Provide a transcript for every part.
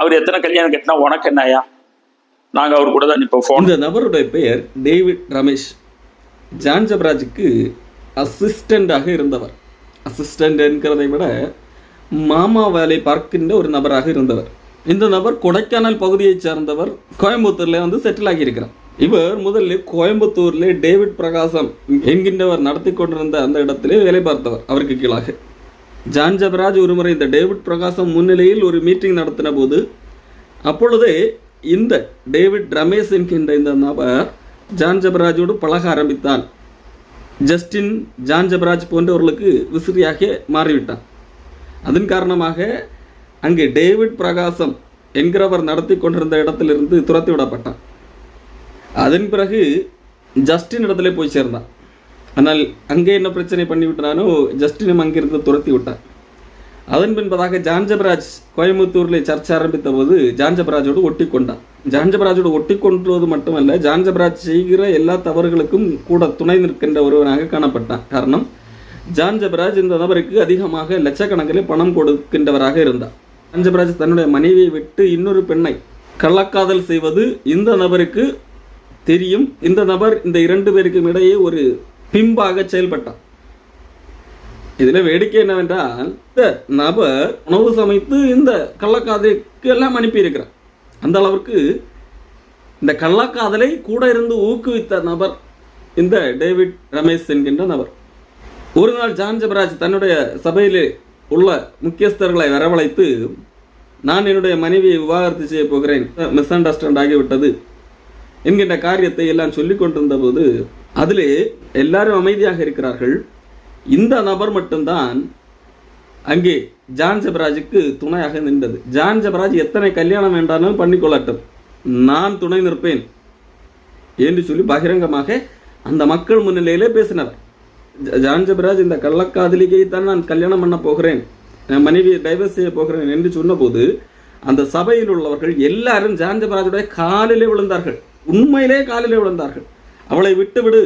அவர் எத்தனை கல்யாணம் கட்டினா உனக்கு என்னையா நாங்க அவர் கூட தான் இப்போ ஃபோன் இந்த நபருடைய பெயர் டேவிட் ரமேஷ். ஜான் ஜபராஜுக்கு அசிஸ்டண்டாக இருந்தவர். அசிஸ்டண்ட் என்கிறதை விட மாமா வேலை பார்க்கின்ற ஒரு நபராக இருந்தவர். இந்த நபர் கொடைக்கானல் பகுதியைச் சார்ந்தவர் கோயம்புத்தூர்ல வந்து செட்டில் ஆகியிருக்கிறார். இவர் முதலில் கோயம்புத்தூர்ல டேவிட் பிரகாசம் என்கின்றவர் நடத்தி கொண்டிருந்த அந்த இடத்திலே வேலை பார்த்தவர். அவருக்கு கீழாக ஜான் ஜபராஜ் ஒருமுறை இந்த டேவிட் பிரகாசம் முன்னிலையில் ஒரு மீட்டிங் நடத்தின போது அப்பொழுது இந்த டேவிட் ரமேஷ் என்கின்ற இந்த நபர் ஜான் ஜபராஜோடு பழக ஆரம்பித்தான். ஜஸ்டின் ஜான் ஜபராஜ் போன்றவர்களுக்கு விசிறியாக மாறிவிட்டான். அதன் காரணமாக அங்கே டேவிட் பிரகாசம் என்கிறவர் நடத்தி கொண்டிருந்த இடத்திலிருந்து துரத்தி விடப்பட்டான். அதன் பிறகு ஜஸ்டின் இடத்துல போய் சேர்ந்தான். ஆனால் அங்கே என்ன பிரச்சனை பண்ணிவிட்டானோ ஜஸ்டினும் அங்கிருந்து துரத்தி விட்டார். அதன் பின்பதாக ஜான்ஜபராஜ் கோயம்புத்தூரில் சர்ச்சை ஆரம்பித்த போது ஜான்ஜபராஜோடு ஒட்டி கொண்டான் ஜான்ஜபராஜோடு ஒட்டி கொண்டுவது மட்டுமல்ல ஜான்ஜபராஜ் செய்கிற எல்லா தவறுகளுக்கும் கூட துணை நிற்கின்ற ஒருவனாக காணப்பட்டான் காரணம் ஜான்ஜபராஜ் இந்த நபருக்கு அதிகமாக லட்சக்கணக்கில் பணம் கொடுக்கின்றவராக இருந்தார். ஜான்ஜபராஜ் தன்னுடைய மனைவியை விட்டு இன்னொரு பெண்ணை கள்ளக்காதல் செய்வது இந்த நபருக்கு தெரியும். இந்த நபர் இந்த இரண்டு பேருக்கும் இடையே ஒரு பிம்பாக செயல்பட்டார் இதில் வேடிக்கை என்னவென்றால் இந்த நபர் உணவு சமைத்து இந்த கள்ளக்காதலுக்கு எல்லாம் அனுப்பியிருக்கிறார். அந்த அளவுக்கு இந்த கள்ளக்காதலை கூட இருந்து ஊக்குவித்த நபர் இந்த டேவிட் ரமேஷ் என்கின்ற நபர். ஒரு நாள் ஜான் ஜபராஜ் தன்னுடைய சபையிலே உள்ள முக்கியஸ்தர்களை வரவழைத்து நான் என்னுடைய மனைவியை விவாகரத்து செய்ய போகிறேன். மிஸ் அண்டர்ஸ்டாண்ட் ஆகிவிட்டது என்கின்ற காரியத்தை எல்லாம் சொல்லிக் கொண்டிருந்த போது அதில் எல்லாரும் அமைதியாக இருக்கிறார்கள். இந்த நபர் மட்டும்தான் அங்கே ஜான் ஜபராஜுக்கு துணையாக நின்றது. ஜான் ஜபராஜ் எத்தனை கல்யாணம் வேண்டாலும் பண்ணிக்கொள்ளட்டும் நான் துணை நிற்பேன் என்று சொல்லி பகிரங்கமாக அந்த மக்கள் முன்னிலையிலே பேசினார். ஜ- ஜான் ஜபராஜ் இந்த கள்ளக்காதலிகை தான் நான் கல்யாணம் பண்ண போகிறேன் என் மனைவியை டைவர்ஸ் செய்ய போகிறேன் என்று சொன்னபோது அந்த சபையில் உள்ளவர்கள் எல்லாரும் ஜான் ஜபராஜுடைய காலிலே விழுந்தார்கள். உண்மையிலே காலிலே விழுந்தார்கள். அவளை விட்டு விடு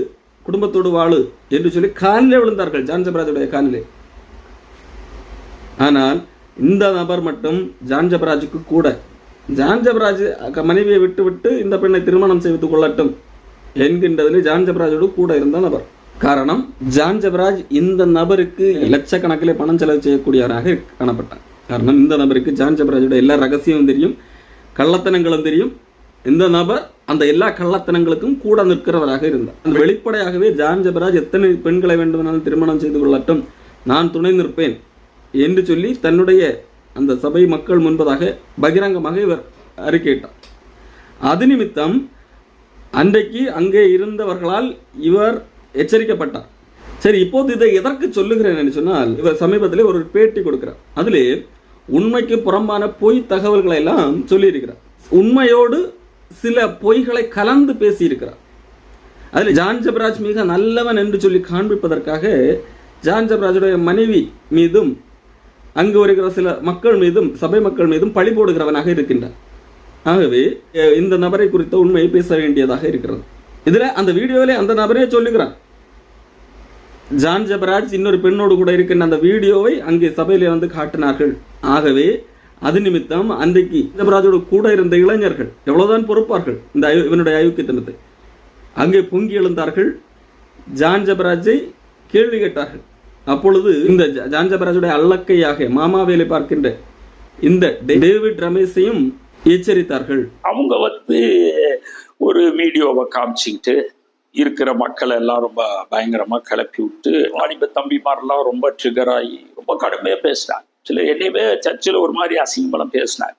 குடும்பத்தோடு வாழு என்று சொல்லி காலிலே விழுந்தார்கள் ஜான்ஜபராஜுடைய காலிலே. ஆனால் இந்த நபர் மட்டும் ஜான்ஜபராஜுக்கு கூட. ஜான்ஜபராஜ் மனைவியை விட்டு விட்டு இந்த பெண்ணை திருமணம் செய்து கொள்ளட்டும் என்கின்றதில் ஜான்ஜபராஜோடு கூட இருந்த நபர். காரணம் ஜான்ஜபராஜ் இந்த நபருக்கு லட்சக்கணக்கிலே பணம் செலவு செய்யக்கூடியவராக காணப்பட்டார் காரணம் இந்த நபருக்கு ஜான்ஜபராஜோட எல்லா ரகசியமும் தெரியும் கள்ளத்தனங்களும் தெரியும் இந்த நபர் அந்த எல்லா கள்ளத்தனங்களுக்கும் கூட நிற்கிறவராக இருந்தார். அந்த வெளிப்படையாகவே ஜான் ஜபராஜ் எத்தனை பெண்களை வேண்டுமானாலும் திருமணம் செய்து கொள்ளட்டும் நான் துணை நிற்பேன் என்று சொல்லி தன்னுடைய அந்த சபை மக்கள் முன்பதாக பகிரங்கமாக இவர் அறிக்கையிட்டார். அது நிமித்தம் அன்றைக்கு அங்கே இருந்தவர்களால் இவர் எச்சரிக்கப்பட்டார். சரி இப்போது இதை எதற்கு சொல்லுகிறேன் என்று சொன்னால் இவர் சமீபத்தில் ஒரு பேட்டி கொடுக்கிறார். அதிலே உண்மைக்கு புறம்பான பொய் தகவல்களை எல்லாம் சொல்லியிருக்கிறார். உண்மையோடு சில பொய்களை கலந்து பேசியிருக்கிறார். அதில் ஜான் ஜபராஜ் மிக நல்லவன் என்று சொல்லி காண்பிப்பதற்காக ஜான் ஜபராஜுடைய மனைவி மீதும் அங்கு வருகிற சில மக்கள் மீதும் சபை மக்கள் மீதும் பழி போடுகிறவனாக இருக்கின்றார் ஆகவே இந்த நபரை குறித்த உண்மையை பேச வேண்டியதாக இருக்கிறது. இதில் அந்த வீடியோவிலே அந்த நபரே சொல்லுகிறான். ஜான் ஜபராஜ் இன்னொரு பெண்ணோடு கூட இருக்கின்ற அந்த வீடியோவை அங்கே சபையிலே வந்து காட்டினார்கள். ஆகவே அது நிமித்தம் அன்றைக்கு ஜபராஜோடு கூட இருந்த இளைஞர்கள் எவ்வளவுதான் பொறுப்பார்கள் இந்த இவனுடைய அயோக்கியத்தனத்தை அங்கே பொங்கி எழுந்தார்கள். ஜான் ஜபராஜை கேள்வி கேட்டார்கள். அப்பொழுது இந்த ஜ- ஜான் ஜபராஜுடைய அல்லக்கையாக மாமா வேலை பார்க்கின்ற இந்த டேவிட் ரமேஷையும் எச்சரித்தார்கள். அவங்க வந்து ஒரு வீடியோவை காமிச்சிக்கிட்டு இருக்கிற மக்களை எல்லாம் ரொம்ப பயங்கரமா கிளப்பி விட்டு வாணிப தம்பிமாரெல்லாம் ரொம்ப ட்ரிகர் ஆகி ரொம்ப கடுமையா பேசுகிறாங்க சில என்னையவே சர்ச்சில் ஒரு மாதிரி அசிங்கமெல்லாம் பேசினாங்க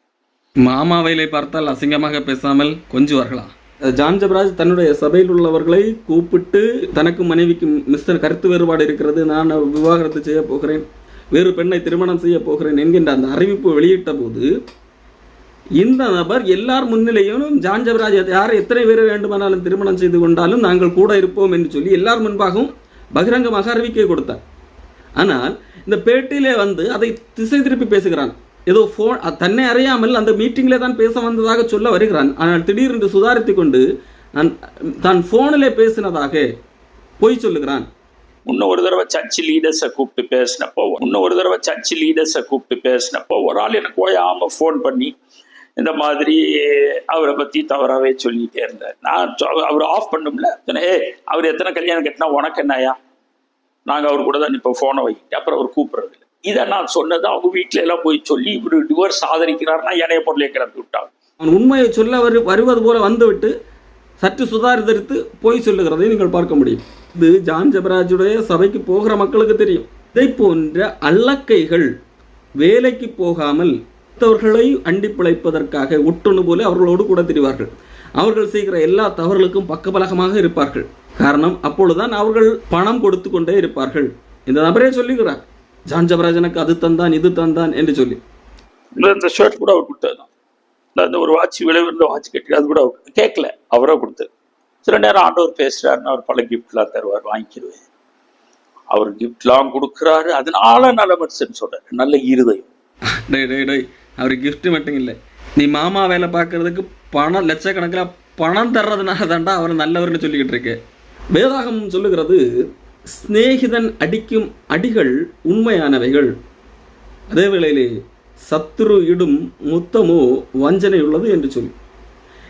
மாமா வேலை பார்த்தால் அசிங்கமாக பேசாமல் கொஞ்சுவார்களா? ஜான் ஜபராஜ் தன்னுடைய சபையில் உள்ளவர்களை கூப்பிட்டு தனக்கும் மனைவிக்கும் மிஸ்டர் கருத்து வேறுபாடு இருக்கிறது நான் விவாகரத்து செய்ய போகிறேன் வேறு பெண்ணை திருமணம் செய்ய போகிறேன் என்கின்ற அந்த அறிவிப்பு வெளியிட்ட போது இந்த நபர் எல்லார் முன்னிலையிலும் ஜான் ஜபராஜ் யார் எத்தனை பேர் வேண்டுமானாலும் திருமணம் செய்து கொண்டாலும் நாங்கள் கூட இருப்போம் என்று சொல்லி எல்லார் முன்பாகவும் பகிரங்கமாக அறிவிக்கை கொடுத்தார். ஆனால் இந்த பேட்டியிலே வந்து அதை திசை திருப்பி பேசுகிறான். ஏதோ ஃபோன் தன்னை அறியாமல் அந்த மீட்டிங்கிலே தான் பேச வந்ததாக சொல்ல வருகிறான். ஆனால் திடீரென்று சுதாரித்து கொண்டு நான் தான் ஃபோனிலே பேசினதாக பொய் சொல்லுகிறான். முன்ன ஒரு தடவை சர்ச் லீடர்ஸை கூப்பிட்டு பேசினப்போ இன்னும் ஒரு தடவை சர்ச் லீடர்ஸை கூப்பிட்டு பேசினப்போ ஒரு ஆள் எனக்கு ஓயாம ஃபோன் பண்ணி இந்த மாதிரி அவரை பற்றி தவறாகவே சொல்லிகிட்டே இருந்தார். நான் அவர் ஆஃப் பண்ணும்ல? ஏ அவர் எத்தனை கல்யாணம் கட்டினா உனக்கு என்னையா நாங்க அவர் கூட தான் இப்போ ஃபோனை வைக்கிட்டு. அப்புறம் அவர் கூப்பிட்றது இல்லை. இதை நான் சொன்னது அவங்க வீட்டில எல்லாம் போய் சொல்லி இப்படி டிவோர்ஸ் ஆதரிக்கிறாருன்னா என்னைய பொருளை கிளப்பி விட்டாங்க. அவன் உண்மையை சொல்ல வரு வருவது போல வந்துவிட்டு சற்று சுதாரித்தரித்து போய் சொல்லுகிறதை நீங்கள் பார்க்க முடியும். இது ஜான் ஜபராஜுடைய சபைக்கு போகிற மக்களுக்கு தெரியும். இதை போன்ற அல்லக்கைகள் வேலைக்கு போகாமல் மற்றவர்களை அண்டி பிழைப்பதற்காக ஒட்டுணு போல அவர்களோடு கூட தெரிவார்கள். அவர்கள் செய்கிற எல்லா தவறுகளுக்கும் பக்கபலகமாக இருப்பார்கள். காரணம் அப்பொழுதுதான் அவர்கள் பணம் கொடுத்து கொண்டே இருப்பார்கள். இந்த நபரே சொல்லுகிறார் ஜான் ஜபராஜ் எனக்கு அது தந்தான் இது தந்தான் என்று சொல்லி. இந்த ஷர்ட் கூட அவர் கொடுத்தாரு ஒரு வாட்ச் விலை உயர்ந்த வாட்ச் கட்டி அது கூட அவர் கேட்கல அவரா கொடுத்தாரு சில நேரம் ஆண்டவர் பேசுறாருன்னு அவர் பல கிஃப்ட்லாம் தருவார் வாங்கிக்கிடுவேன் அவர் கிஃப்ட்லாம் கொடுக்குறாரு அதனால நல்ல மனுஷன் சொல்றாரு நல்ல இருதயம். டேய் டேய் டேய் அவர் gift மட்டும் இல்லை. நீ மாமா வேலை பார்க்கறதுக்கு பணம் லட்சக்கணக்கில் பணம் தர்றதுனால தாண்டா அவர் நல்லவர்னு சொல்லிக்கிட்டு இருக்கு. வேதாகம் சொல்லுகிறது சிநேகிதன் அடிக்கும் அடிகள் உண்மையானவைகள். அதே வேளையிலே சத்துரு இடும் முத்தமோ வஞ்சனை உள்ளது என்று சொல்லி.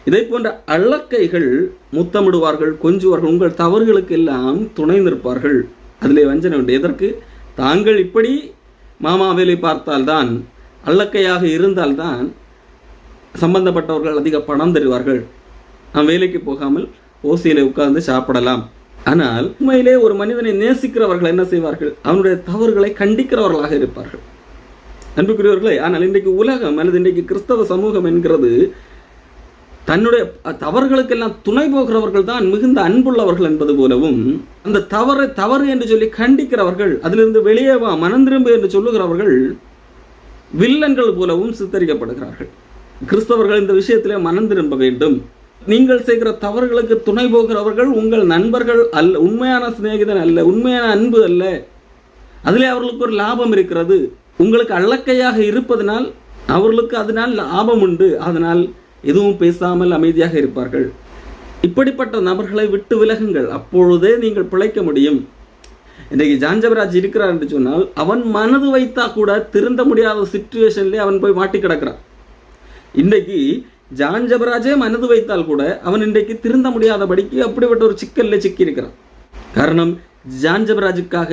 இதை போன்ற அள்ளக்கைகள் முத்தமிடுவார்கள் கொஞ்சுவார்கள் உங்கள் தவறுகளுக்கு எல்லாம் துணை நிற்பார்கள். அதிலே வஞ்சனை உண்டு. எதற்கு? தாங்கள் இப்படி மாமா வேலை பார்த்தால்தான் அள்ளக்கையாக இருந்தால்தான் சம்பந்தப்பட்டவர்கள் அதிக பணம் தருவார்கள். நாம் வேலைக்கு போகாமல் ஓசியில உட்கார்ந்து சாப்பிடலாம். ஆனால் உண்மையிலே ஒரு மனிதனை நேசிக்கிறவர்கள் என்ன செய்வார்கள்? அவனுடைய தவறுகளை கண்டிக்கிறவர்களாக இருப்பார்கள். அன்புக்குரியவர்களே ஆனால் இன்றைக்கு உலகம் அல்லது இன்றைக்கு கிறிஸ்தவ சமூகம் என்கிறது தன்னுடைய தவறுகளுக்கெல்லாம் துணை போகிறவர்கள் தான் மிகுந்த அன்புள்ளவர்கள் என்பது போலவும் அந்த தவறு தவறு என்று சொல்லி கண்டிக்கிறவர்கள் அதிலிருந்து வெளியே வா மனந்திரும்பு என்று சொல்லுகிறவர்கள் வில்லன்கள் போலவும் சித்தரிக்கப்படுகிறார்கள். கிறிஸ்தவர்கள் இந்த விஷயத்திலே மனம் திரும்ப வேண்டும். நீங்கள் செய்கிற தவறுகளுக்கு துணை போகிறவர்கள் உங்கள் நண்பர்கள் அல்ல உண்மையான சிநேகிதன் அல்ல உண்மையான அன்பு அல்ல. அதிலே அவர்களுக்கு ஒரு லாபம் இருக்கிறது. உங்களுக்கு அள்ளக்கையாக இருப்பதனால் அவர்களுக்கு அதனால் லாபம் உண்டு. அதனால் எதுவும் பேசாமல் அமைதியாக இருப்பார்கள். இப்படிப்பட்ட நபர்களை விட்டு விலகுங்கள். அப்பொழுதே நீங்கள் பிழைக்க முடியும். இன்றைக்கு ஜாஞ்சவராஜ் இருக்கிறார் என்று சொன்னால் அவன் மனது வைத்தா கூட திருந்த முடியாத சுச்சுவேஷன்லேயே அவன் போய் மாட்டி கிடக்கிறான் இன்றைக்கு ஜான் ஜபராஜே மனது வைத்தால் கூட அவன் இன்றைக்கு திருந்த முடியாதபடிக்கு அப்படிப்பட்ட ஒரு சிக்கல்ல சிக்கி இருக்கிறான் காரணம் ஜான் ஜபராஜுக்காக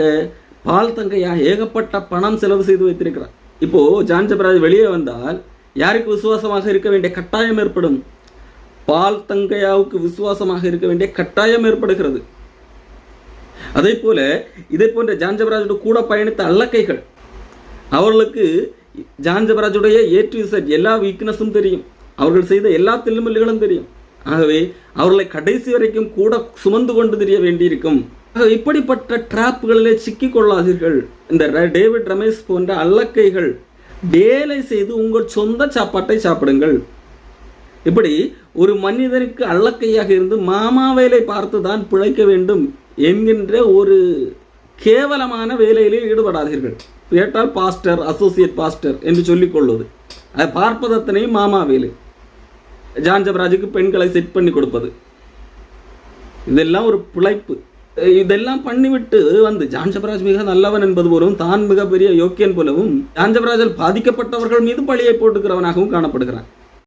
பால் தங்கையா ஏகப்பட்ட பணம் செலவு செய்து வைத்திருக்கிறான். இப்போ ஜான் ஜபராஜ் வெளியே வந்தால் யாருக்கு விசுவாசமாக இருக்க வேண்டிய கட்டாயம் ஏற்படும்? பால் தங்கையாவுக்கு விசுவாசமாக இருக்க வேண்டிய கட்டாயம் ஏற்படுகிறது. அதே போல இதே போன்ற ஜான்ஜபராஜோட கூட பயணித்த அல்லக்கைகள் அவர்களுக்கு ஜான்ஜபராஜுடைய ஏற்று ஏ டு எல்லா வீக்னஸும் தெரியும். அவர்கள் செய்த எல்லா தில்லுமில்லுகளும் தெரியும். ஆகவே அவர்களை கடைசி வரைக்கும் கூட சுமந்து கொண்டு தெரிய வேண்டியிருக்கும். ஆக இப்படிப்பட்ட டிராப்புகளிலே சிக்கிக் கொள்ளாதீர்கள் இந்த டேவிட் ரமேஷ் போன்ற அல்லக்கைகள் வேலை செய்து உங்கள் சொந்த சாப்பாட்டை சாப்பிடுங்கள். இப்படி ஒரு மனிதனுக்கு அல்லக்கையாக இருந்து மாமா வேலை பார்த்து தான் பிழைக்க வேண்டும் என்கின்ற ஒரு கேவலமான வேலையிலே ஈடுபடாதீர்கள். கேட்டால் பாஸ்டர் அசோசியேட் பாஸ்டர் என்று சொல்லிக் கொள்வது அதை பார்ப்பதத்தனையும் மாமா வேலை. ஜான்ஜபராஜுக்கு பெண்களை செட் பண்ணி கொடுப்பது. இதெல்லாம் ஒரு பிழைப்பு. இதெல்லாம் பண்ணிவிட்டு வந்து ஜான்ஜபராஜ் மிக நல்லவன் என்பது போலவும் தான் மிகப்பெரிய யோக்கியன் போலவும் ஜான்ஜபராஜில் பாதிக்கப்பட்டவர்கள் மீது பழியை போட்டுக்கிறவனாகவும் காணப்படுகிறான்.